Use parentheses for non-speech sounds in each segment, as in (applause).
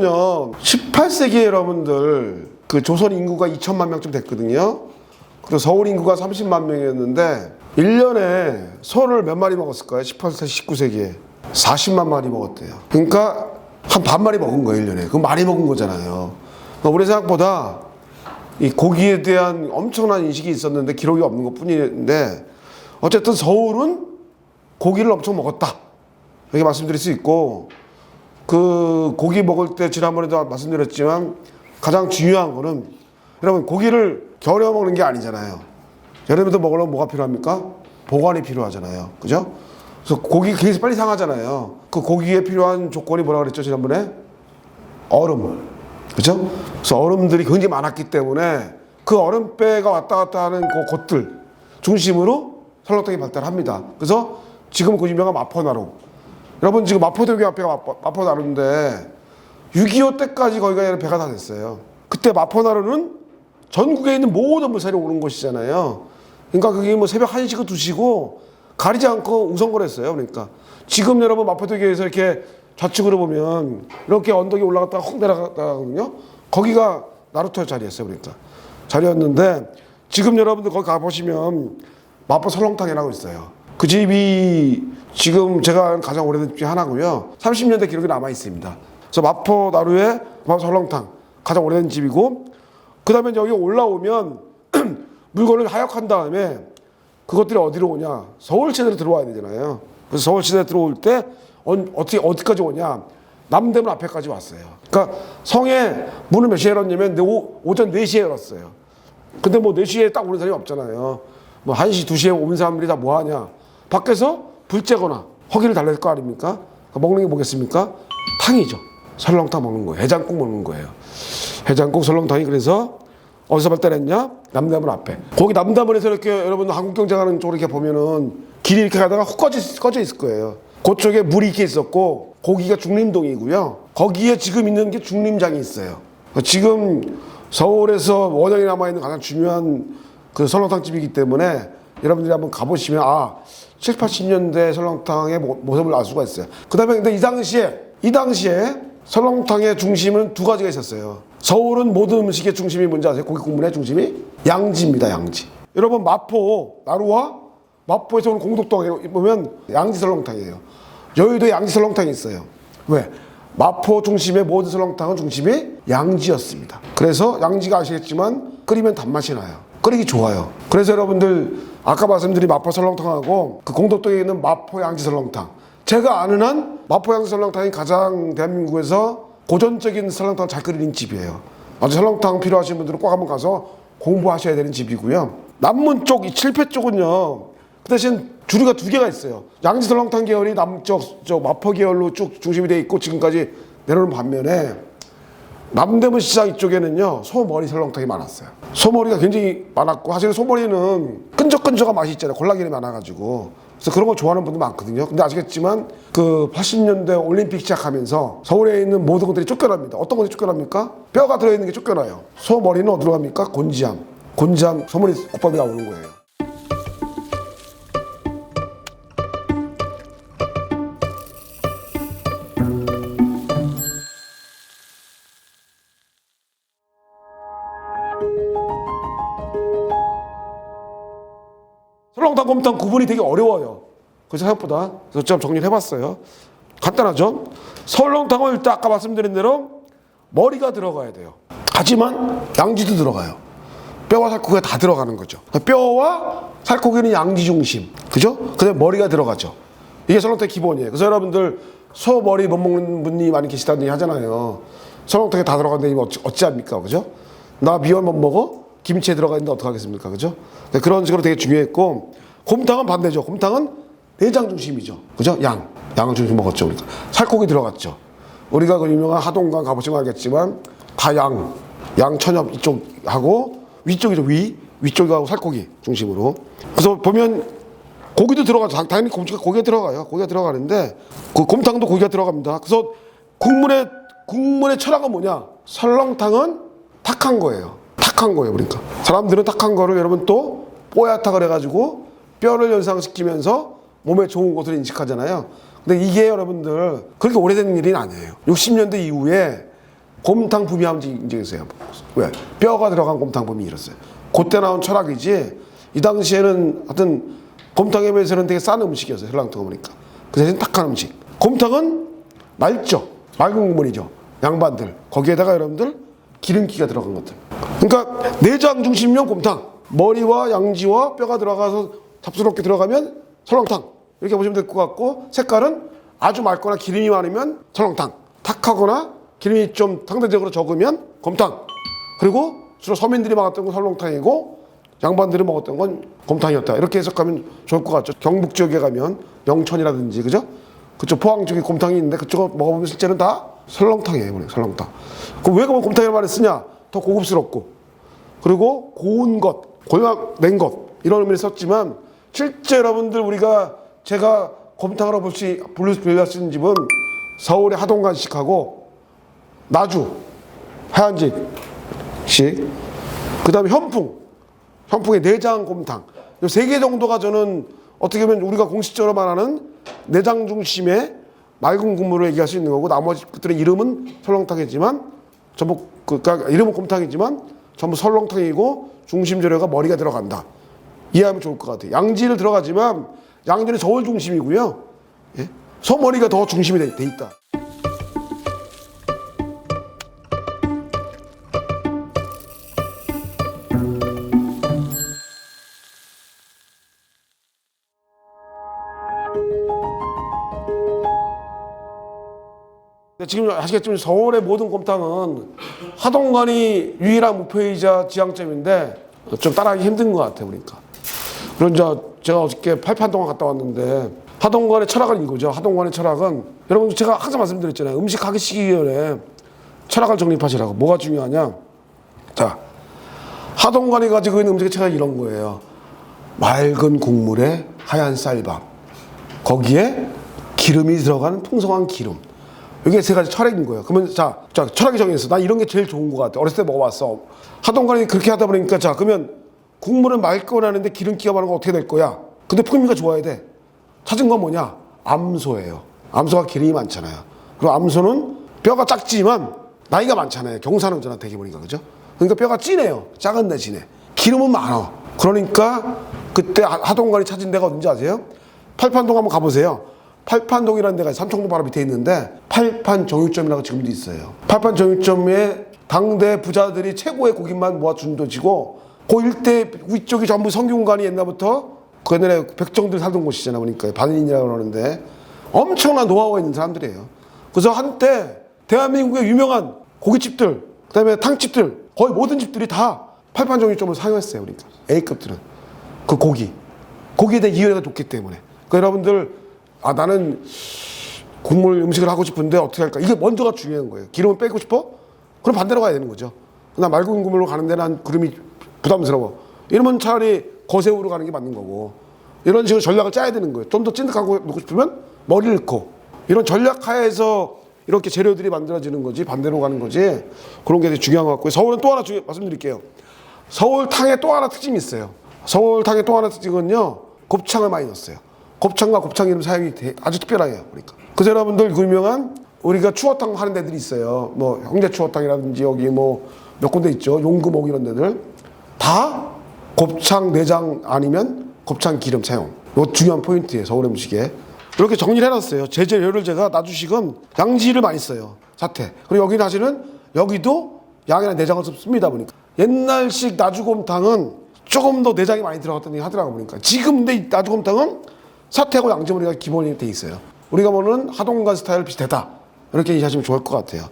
설렁탕은요 18세기에 여러분들 그 조선 인구가 2천만 명쯤 됐거든요. 그리고 서울 인구가 30만 명이었는데 1년에 소를 몇 마리 먹었을까요? 18세기, 19세기에 40만 마리 먹었대요. 그러니까 한 반 마리 먹은 거예요 1년에. 그럼 많이 먹은 거잖아요. 그러니까 우리 생각보다 이 고기에 대한 엄청난 인식이 있었는데 기록이 없는 것 뿐인데 어쨌든 서울은 고기를 엄청 먹었다. 이렇게 말씀드릴 수 있고 그 고기 먹을 때 지난번에도 말씀드렸지만 가장 중요한 거는 여러분 고기를 겨울에 먹는 게 아니잖아요. 여름에도 먹으려면 뭐가 필요합니까? 보관이 필요하잖아요. 그죠? 그래서 고기 계속 빨리 상하잖아요. 그 고기에 필요한 조건이 뭐라 그랬죠 지난번에? 얼음. 그죠? 그래서 얼음들이 굉장히 많았기 때문에 그 얼음배가 왔다 갔다 하는 그 곳들 중심으로 설렁탕이 발달합니다. 그래서 지금 그 유명한 마포나루. 여러분 지금 마포대교 앞에가 마포, 마포 나루인데 6.25 때까지 거기가 배가 다 됐어요. 그때 마포나루는 전국에 있는 모든 물살이 오는 곳이잖아요. 그러니까 그게 뭐 새벽 1시고 2시고 가리지 않고 우선거렸어요. 그러니까 지금 여러분 마포대교에서 이렇게 좌측으로 보면 이렇게 언덕이 올라갔다가 훅 내려갔다거든요. 거기가 나루터 자리였어요. 그러니까 자리였는데 지금 여러분들 거기 가보시면 마포 설렁탕이라고 있어요. 그 집이 지금 제가 아는 가장 오래된 집 중에 하나고요. 30년대 기록이 남아 있습니다. 그래서 마포 나루의 마포 설렁탕 가장 오래된 집이고 그 다음에 여기 올라오면 (clears throat) 물건을 하역한 다음에 그것들이 어디로 오냐 서울시내로 들어와야 되잖아요. 그래서 서울시내 들어올 때 어, 어떻게 어디까지 오냐 남대문 앞에까지 왔어요. 그러니까 성에 문을 몇 시에 열었냐면 오, 오전 4시에 열었어요. 근데 뭐 4시에 딱 오는 사람이 없잖아요. 뭐 1시, 2시에 오는 사람들이 다 뭐 하냐. 밖에서 불 쬐거나 허기를 달랠 거 아닙니까? 그러니까 먹는 게 뭐겠습니까? 탕이죠. 설렁탕 먹는 거예요. 해장국 먹는 거예요. 해장국 설렁탕이 그래서 어디서 발달했냐? 남대문 앞에. 거기 남대문에서 이렇게 여러분 한국경제 가는 쪽으로 이렇게 보면은 길이 이렇게 가다가 훅 꺼져, 꺼져 있을 거예요. 그쪽에 물이 이렇게 있었고 거기가 중림동이고요. 거기에 지금 있는 게 중림장이 있어요. 지금 서울에서 원형이 남아있는 가장 중요한 그 설렁탕 집이기 때문에 여러분들이 한번 가보시면 아 7, 80년대 설렁탕의 모- 모습을 알 수가 있어요. 그 다음에 근데 이 당시에 이 당시에 설렁탕의 중심은 두 가지가 있었어요. 서울은 모든 음식의 중심이 뭔지 아세요? 고기 국물의 중심이 양지입니다. 양지. 여러분 마포 나루와 마포에서 오는 공덕동에 보면 양지 설렁탕이에요. 여의도에 양지 설렁탕이 있어요. 왜? 마포 중심의 모든 설렁탕은 중심이 양지였습니다. 그래서 양지가 아시겠지만 끓이면 단맛이 나요. 끓이기 좋아요. 그래서 여러분들 아까 말씀드린 마포 설렁탕하고 그 공덕동에 있는 마포 양지 설렁탕 제가 아는 한 마포 양지 설렁탕이 가장 대한민국에서 고전적인 설렁탕 잘 끓이는 집이에요. 아주 설렁탕 필요하신 분들은 꼭 한번 가서 공부하셔야 되는 집이고요. 남문 쪽, 이 칠패 쪽은요. 그 대신 주류가 두 개가 있어요. 양지 설렁탕 계열이 남쪽, 저 마포 계열로 쭉 중심이 돼 있고 지금까지 내려오는 반면에 남대문 시장 이쪽에는요 소머리 설렁탕이 많았어요. 소머리가 굉장히 많았고 사실 소머리는 끈적끈적한 맛이 있잖아요. 콜라겐이 많아가지고 그래서 그런 거 좋아하는 분들 많거든요. 근데 아시겠지만 그 80년대 올림픽 시작하면서 서울에 있는 모든 것들이 쫓겨납니다. 어떤 것이 쫓겨납니까? 뼈가 들어있는 게 쫓겨나요. 소머리는 어디로 갑니까? 곤지암. 곤지암 소머리 국밥이 나오는 거예요. 곰탕 구분이 되게 어려워요. 그래서 생각보다. 그래서 좀 정리를 해봤어요. 간단하죠? 설렁탕은 일단 아까 말씀드린 대로 머리가 들어가야 돼요. 하지만 양지도 들어가요. 뼈와 살코기가 다 들어가는 거죠. 뼈와 살코기는 양지 중심. 그죠? 그다음에 머리가 들어가죠. 이게 설렁탕 기본이에요. 그래서 여러분들 소 머리 못 먹는 분이 많이 계시다는 얘기 하잖아요. 설렁탕에 다 들어간다니 어찌, 어찌합니까? 그죠? 나 미원 못 먹어? 김치에 들어가 있는데 어떡하겠습니까? 그죠? 네, 그런 식으로 되게 중요했고 곰탕은 반대죠. 곰탕은 내장 중심이죠. 그죠? 양. 양을 중심 먹었죠. 우리가. 살코기 들어갔죠. 우리가 그 유명한 하동강 가보시면 알겠지만 다 양. 양 천엽 이쪽하고 위쪽이죠. 위. 위쪽하고 살코기 중심으로. 그래서 보면 고기도 들어가죠. 당- 당연히 고기가, 들어가요. 고기가 들어가는데 그 곰탕도 고기가 들어갑니다. 그래서 국물의 국물의 철학은 뭐냐? 설렁탕은 탁한 거예요. 탁한 거예요. 그러니까 사람들은 탁한 거를 여러분 또 뽀얗다 그래가지고 뼈를 연상시키면서 몸에 좋은 것을 인식하잖아요. 근데 이게 여러분들 그렇게 오래된 일이 아니에요. 60년대 이후에 곰탕 붐이 한번 인정했어요. 왜? 뼈가 들어간 곰탕 붐이 일었어요. 그때 나온 철학이지 이 당시에는 하여튼 곰탕에 비해서는 되게 싼 음식이었어요. 설렁탕 보니까. 그 대신 탁한 음식. 곰탕은 맑죠. 맑은 국물이죠. 양반들. 거기에다가 여러분들 기름기가 들어간 것들. 그러니까 내장 중심용 곰탕. 머리와 양지와 뼈가 들어가서 잡스럽게 들어가면 설렁탕. 이렇게 보시면 될 것 같고 색깔은 아주 맑거나 기름이 많으면 설렁탕. 탁하거나 기름이 좀 상대적으로 적으면 곰탕. 그리고 주로 서민들이 먹었던 건 설렁탕이고 양반들이 먹었던 건 곰탕이었다. 이렇게 해석하면 좋을 것 같죠. 경북 지역에 가면 영천이라든지 그죠? 그쪽 포항 쪽에 곰탕이 있는데 그쪽 먹어보면 실제는 다 설렁탕이에요. 설렁탕. 그럼 왜 그러면 곰탕이라는 말을 쓰냐? 더 고급스럽고 그리고 고운 것, 골라낸 것 이런 의미를 썼지만 실제 여러분들 우리가 제가 곰탕으로 볼수 불릴 수 있는 집은 서울의 하동간식하고 나주 하얀집식 그다음에 현풍 현풍의 내장 곰탕. 이 세 개 정도가 저는 어떻게 보면 우리가 공식적으로 말하는 내장 중심의 맑은 국물을 얘기할 수 있는 거고 나머지 것들의 이름은 설렁탕이지만 전부 그 그러니까 이름은 곰탕이지만 전부 설렁탕이고 중심 재료가 머리가 들어간다 이해하면 좋을 것 같아요 양지를 들어가지만 양지는 저울 중심이고요 예? 소머리가 더 중심이 돼, 돼 있다. 근데 지금 아시겠지만 서울의 모든 곰탕은 하동관이 유일한 목표이자 지향점인데 좀 따라하기 힘든 것 같아요, 그러니까. 그런 저 제가 어저께 팔판동안 갔다 왔는데 하동관의 철학은 이거죠. 하동관의 철학은 여러분 제가 항상 말씀드렸잖아요. 음식 하기 시기 전에 철학을 정립하시라고. 뭐가 중요하냐? 자, 하동관이 가지고 있는 음식의 철학이 이런 거예요. 맑은 국물에 하얀 쌀밥. 거기에 기름이 들어간 풍성한 기름. 이게 세 가지 철학인 거예요. 그러면 자, 자 철학이 정해졌어. 나 이런 게 제일 좋은 것 같아. 어렸을 때 먹어봤어. 하동관이 그렇게 하다 보니까 자 그러면 국물은 맑고 나는데 기름기가 많은 거 어떻게 될 거야? 근데 풍미가 좋아야 돼. 찾은 건 뭐냐? 암소예요. 암소가 기름이 많잖아요. 그리고 암소는 뼈가 작지만 나이가 많잖아요. 경산호잖아 되게 보니까 그죠? 그러니까 뼈가 진해요. 작은 대신에 기름은 많아. 그러니까 그때 하- 하동관이 찾은 데가 어딘지 아세요? 팔판동 한번 가보세요. 팔판동이라는 데가 삼청동 바로 밑에 있는데 팔판 정육점이라고 지금도 있어요. 팔판 정육점에 당대 부자들이 최고의 고기만 모아 준 도지고 그 일대 위쪽이 전부 성균관이 옛날부터 그 옛날에 백정들 살던 곳이잖아 보니까. 반인이라고 그러는데. 엄청난 노하우가 있는 사람들이에요. 그래서 한때 대한민국의 유명한 고깃집들 그다음에 탕집들 거의 모든 집들이 다 팔판 정육점을 사용했어요. 그러니까 A급들은. 그 고기. 고기에 대한 이해가 좋기 때문에. 그 여러분들 아 나는 국물 음식을 하고 싶은데 어떻게 할까? 이게 먼저가 중요한 거예요. 기름을 빼고 싶어? 그럼 반대로 가야 되는 거죠. 나 맑은 국물로 가는데 난 그름이 부담스러워 이러면 차라리 거새우로 가는 게 맞는 거고 이런 식으로 전략을 짜야 되는 거예요 좀 더 찐득하고 먹고 싶으면 머리를 넣고 이런 전략 하에서 이렇게 재료들이 만들어지는 거지 반대로 가는 거지 그런 게 되게 중요한 것 같고요 서울은 또 하나 중요 말씀드릴게요 서울 탕에 또 하나 특징이 있어요. 서울 탕에 또 하나 특징은요. 곱창을 많이 넣었어요. 곱창과 곱창 이름 사용이 되- 아주 특별해요. 그러니까. 그래서 여러분들 그 유명한 우리가 추어탕 하는 데들이 있어요. 뭐 형제 추어탕이라든지 여기 뭐 몇 군데 있죠. 용금옥 이런 데들 다 곱창 내장 아니면 곱창 기름 사용. 이거 중요한 포인트예요. 서울 음식에. 이렇게 정리를 해놨어요. 제 재료를 제가 나주식은 양지를 많이 써요. 사태. 그리고 여기 나시는 여기도 양이나 내장을 씁니다 보니까 옛날식 나주곰탕은 조금 더 내장이 많이 들어갔다는 얘기 하더라고 보니까 지금 이 나주곰탕은 사태하고 양지머리가 기본이 돼 있어요 우리가 보는 하동간 스타일 비슷하다 이렇게 이해하시면 좋을 것 같아요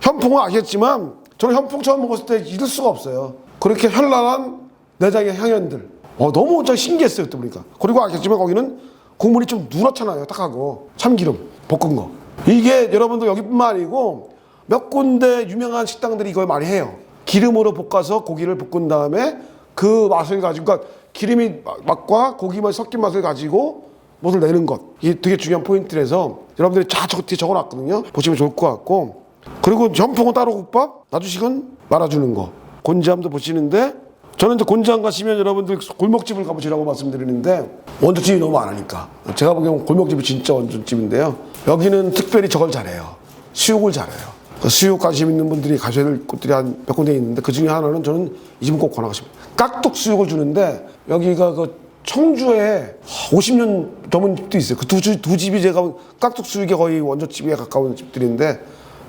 현풍은 아시겠지만 저는 현풍 처음 먹었을 때 잊을 수가 없어요 그렇게 현란한 내장의 향연들 어, 너무 저 신기했어요 그때 보니까 그리고 아시겠지만 거기는 국물이 좀 누렇잖아요 딱하고 참기름 볶은 거 이게 여러분들 여기뿐만 아니고 몇 군데 유명한 식당들이 이걸 많이 해요. 기름으로 볶아서 고기를 볶은 다음에 그 맛을 가지고, 그러니까 기름이 맛과 고기 맛이 섞인 맛을 가지고 맛을 내는 것. 이게 되게 중요한 포인트라서 여러분들이 다 저거 뒤에 적어 놨거든요. 보시면 좋을 것 같고. 그리고 전풍은 따로 국밥, 나주식은 말아주는 거. 곤지암도 보시는데 저는 이제 곤장 가시면 여러분들 골목집을 가보시라고 말씀드리는데 원조집이 너무 많으니까 제가 보기엔 골목집이 진짜 원조집인데요. 여기는 특별히 저걸 잘해요. 수육을 잘해요. 그 수육 관심 있는 분들이 가셔야 될 곳들이 한 몇 군데 있는데 그 중에 하나는 저는 이 집은 꼭 권하겠습니다. 깍둑 수육을 주는데 여기가 그 청주에 50년 넘은 집도 있어요. 그 두 두 집이 제가 깍둑 수육에 거의 원조집에 가까운 집들인데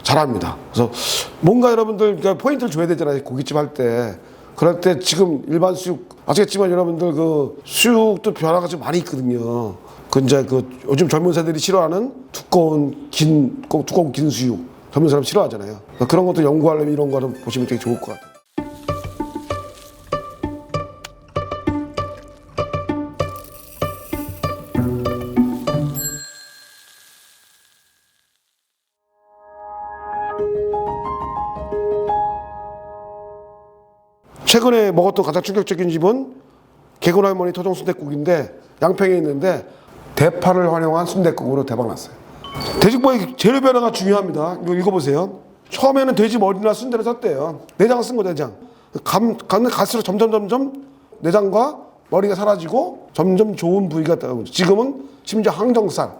잘합니다. 그래서 뭔가 여러분들 그러니까 포인트를 줘야 되잖아요. 고깃집 할 때. 그럴 때 지금 일반 수육 아시겠지만 여러분들 그 수육도 변화가 좀 많이 있거든요. 그 이제 그 요즘 젊은 세들이 싫어하는 두꺼운 긴꼭 두꺼운 긴 수육 젊은 사람 싫어하잖아요. 그러니까 그런 것도 연구하려면 이런 거를 보시면 되게 좋을 것 같아요. 최근에 먹었던 가장 충격적인 집은 개군 할머니 토종 순댓국인데 양평에 있는데 대파를 활용한 순댓국으로 대박 났어요. 돼지국밥의 재료 변화가 중요합니다. 이거 읽어보세요. 처음에는 돼지 머리나 순대를 썼대요. 내장을 쓴거 내장. 감, 가는 갈수록 점점 점점 내장과 머리가 사라지고 점점 좋은 부위가 되고 지금은 심지어 항정살,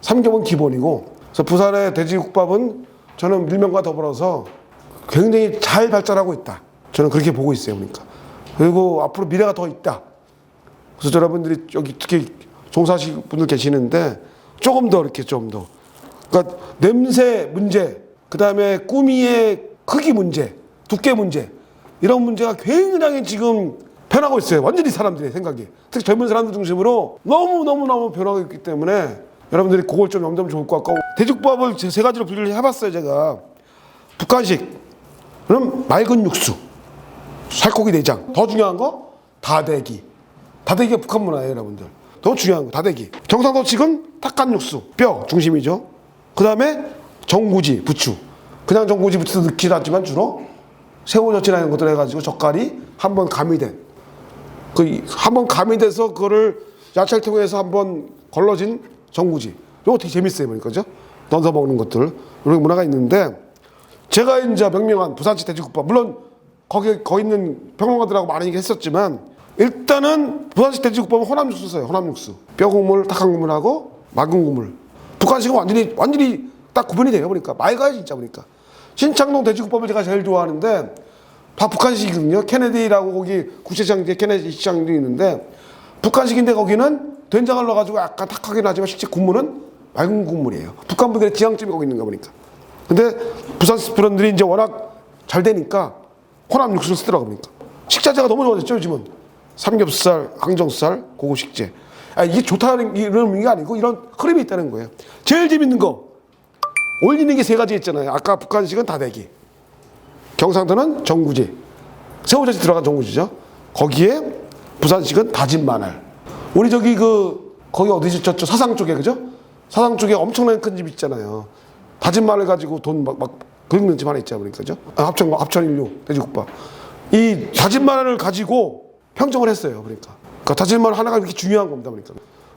삼겹은 기본이고 그래서 부산의 돼지국밥은 저는 밀면과 더불어서 굉장히 잘 발전하고 있다. 저는 그렇게 보고 있어요. 그러니까. 그리고 앞으로 미래가 더 있다. 그래서 여러분들이 여기 특히 종사하시는 분들 계시는데 조금 더 이렇게 좀 더. 그러니까 냄새 문제, 그 다음에 꾸미의 크기 문제, 두께 문제 이런 문제가 굉장히 지금 변하고 있어요. 완전히 사람들의 생각이. 특히 젊은 사람들 중심으로 너무 너무 너무 변하고 있기 때문에 여러분들이 그걸 좀 염두하면 좋을 것 같고 제세 가지로 분류를 해봤어요. 제가 북한식, 그럼 맑은 육수, 살코기 내장. 더 중요한 거 다대기. 다대기가 북한 문화예요, 여러분들. 더 중요한 거 다대기. 경상도식은 탁간 육수, 뼈 중심이죠. 그 다음에 정구지, 부추. 그냥 정구지, 부추도 넣긴 하지만 주로 새우젓이나 이런 것들 해가지고 젓갈이 한번 가미된. 그 한번 가미돼서 그거를 야채를 통해서 한번 걸러진 정구지. 이거 되게 재밌어요, 보니까 죠 넣어서 먹는 것들 이런 문화가 있는데 제가 이제 명명한 부산식 돼지국밥 물론 거기 거기 있는 평론가들하고 많이 얘기했었지만 일단은 부산식 돼지국밥은 호남 육수 써요. 호남 육수. 뼈 국물, 탁한 국물하고 맑은 국물. 북한식은 완전히 완전히 딱 구분이 돼요. 보니까 맑아요 진짜 보니까. 신창동 돼지국밥을 제가 제일 좋아하는데 다 북한식이거든요. 케네디라고 거기 국제시장 뒤에 케네디 시장도 있는데 북한식인데 거기는 된장을 넣어가지고 약간 탁하긴 하지만 실제 국물은 맑은 국물이에요. 북한 분들의 지향점이 거기 있는 거 보니까. 근데 부산 분들이 이제 워낙 잘 되니까 호남 육수를 쓰더라고 보니까. 식자재가 너무 좋아졌죠 요즘은. 삼겹살, 항정살, 고급 식재. 아, 이게 좋다는 이런 의미가 아니고 이런 흐름이 있다는 거예요. 제일 재밌는 거 올리는 게 세 가지 있잖아요. 아까 북한식은 다대기, 경상도는 정구지, 새우젓이 들어간 정구지죠. 거기에 부산식은 다진 마늘. 우리 저기 그 거기 어디지 저쪽 사상 쪽에 그죠? 사상 쪽에 엄청나게 큰집 있잖아요. 다진 마늘 가지고 돈 막 막 긁는 집 하나 있잖아요, 그러니까 죠 합천 합천 인류 돼지국밥. 이 다진 마늘을 가지고 평정을 했어요, 그러니까. 그러니까 다진 마늘 하나가 이렇게 중요한 겁니다, 그러니까.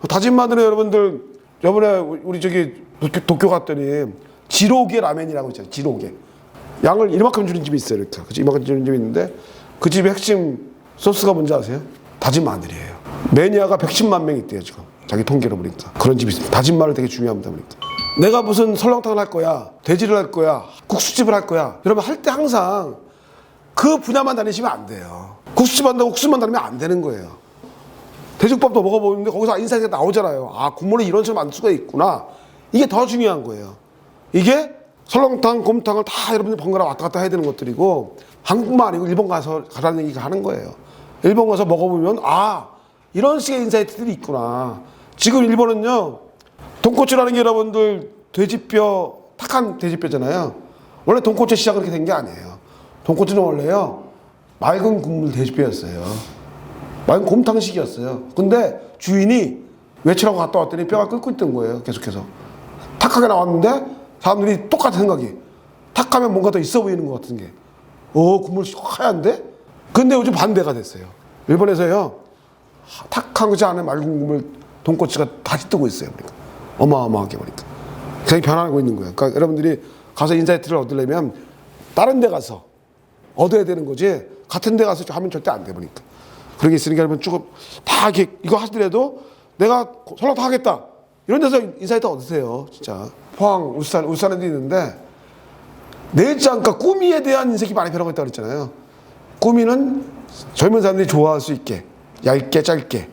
다진 마늘은 여러분들 저번에 우리 저기 도쿄, 갔더니 지로게 라면이라고 있잖아요, 지로게. 양을 이만큼 주는 집이 있어요, 이렇게. 그치? 이만큼 주는 집이 있는데 그 집의 핵심 소스가 뭔지 아세요? 다진 마늘이에요. 매니아가 110만 명 있대요, 지금. 자기 통계로 보니까. 그런 집이 있습니다. 다진 마늘 되게 중요합니다, 그러니까. 내가 무슨 설렁탕을 할 거야, 돼지를 할 거야, 국수집을 할 거야. 여러분 할 때 항상 그 분야만 다니시면 안 돼요. 국수집 한다고 국수만 다니면 안 되는 거예요. 돼지국밥도 먹어보는데 거기서 인사이가 나오잖아요. 아, 국물을 이런 식으로 만들 수가 있구나. 이게 더 중요한 거예요. 이게 설렁탕, 곰탕을 다 여러분들 번갈아 왔다 갔다 해야 되는 것들이고 한국만 아니고 일본 가서 가라는 얘기가 하는 거예요. 일본 가서 먹어보면 아, 이런 식의 인사이트들이 있구나. 지금 일본은요, 돈코츠라는 게 여러분들 돼지뼈, 탁한 돼지뼈잖아요. 원래 돈코츠 시작은 그렇게 된 게 아니에요. 돈코츠는 원래요, 맑은 국물 돼지뼈였어요. 맑은 곰탕식이었어요. 근데 주인이 외출하고 갔다 왔더니 뼈가 끓고 있던 거예요. 계속해서. 탁하게 나왔는데 사람들이 똑같은 생각이. 탁하면 뭔가 더 있어 보이는 것 같은 게. 오, 국물 하얀데? 근데 요즘 반대가 됐어요. 일본에서요, 탁한 것이 안에 맑은 국물 돈코츠가 다시 뜨고 있어요. 그러니까. 어마어마하게 보니까. 굉장히 변하고 있는 거예요. 그러니까 여러분들이 가서 인사이트를 얻으려면 다른 데 가서 얻어야 되는 거지. 같은 데 가서 하면 절대 안 돼 보니까. 그런 게 있으니까 여러분 조금 다 이렇게 이거 하더라도 내가 설렁 다 하겠다. 이런 데서 인사이트 얻으세요. 진짜. 포항, 울산, 울산에도 있는데 내장과 꾸미에 대한 인식이 많이 변하고 있다고 그랬잖아요. 꾸미는 젊은 사람들이 좋아할 수 있게 얇게 짧게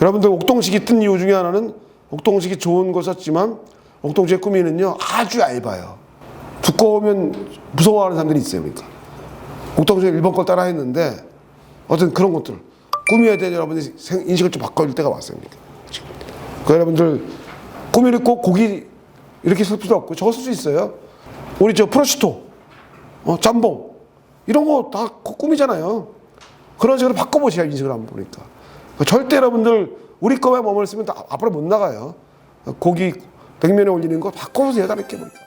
여러분들 옥동식이 뜬 이유 중에 하나는 옥동식이 좋은 걸 썼지만 옥동식의 꾸미는요 아주 얇아요. 두꺼우면 무서워하는 사람들이 있어요. 그러니까 옥동식 일본 걸 따라 했는데 어떤 그런 것들 꾸미에 대한 여러분들이 생- 인식을 좀 바꿔줄 때가 왔어요. 그러니까. 여러분들 꾸미를 꼭 고기 이렇게 쓸 필요 없고 저거 쓸 수 있어요. 우리 저 프로시토, 어, 짬뽕 이런 거 다 꾸미잖아요. 그런 식으로 바꿔보셔야 인식을 한번 보니까. 그러니까 절대 여러분들 우리 거에 머물 쓰면 다 앞으로 못 나가요. 고기 냉면에 올리는 거 바꿔보세요. 다르게 보니까.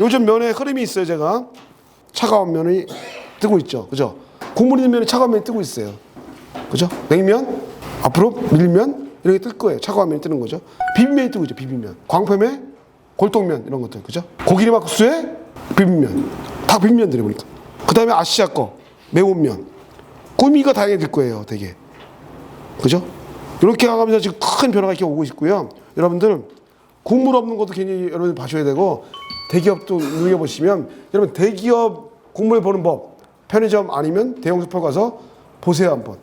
요즘 면에 흐름이 있어요, 제가. 차가운 면이 뜨고 있죠. 그죠? 국물 있는 면이 차가운 면이 뜨고 있어요. 그죠? 냉면, 앞으로 밀면, 이렇게 뜰 거예요. 차가운 면이 뜨는 거죠. 비빔면이 뜨고 있죠, 비빔면. 광패면, 골동면, 이런 것들. 그죠? 고기리 막국수에 비빔면. 다 비빔면들이 보니까. 그 다음에 아시아 거, 매운 면. 꾸미가 다양해 질 거예요, 되게. 그죠? 이렇게 가면서 지금 큰 변화가 이렇게 오고 있고요. 여러분들 국물 없는 것도 괜히 여러분 봐셔야 되고 대기업도 눈여보시면 여러분 대기업 국물 보는 법 편의점 아니면 대형 슈퍼 가서 보세요 한번.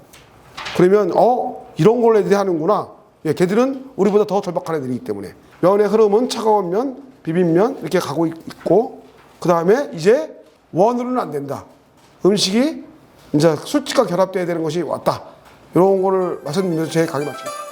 그러면 어 이런 걸 애들이 하는구나. 예, 걔들은 우리보다 더 절박한 애들이기 때문에 면의 흐름은 차가운 면, 비빔면 이렇게 가고 있고 그 다음에 이제 원으로는 안 된다. 음식이 이제 술집과 결합돼야 되는 것이 왔다. 이런 거를 말씀드리면서 제 강의 마칩니다.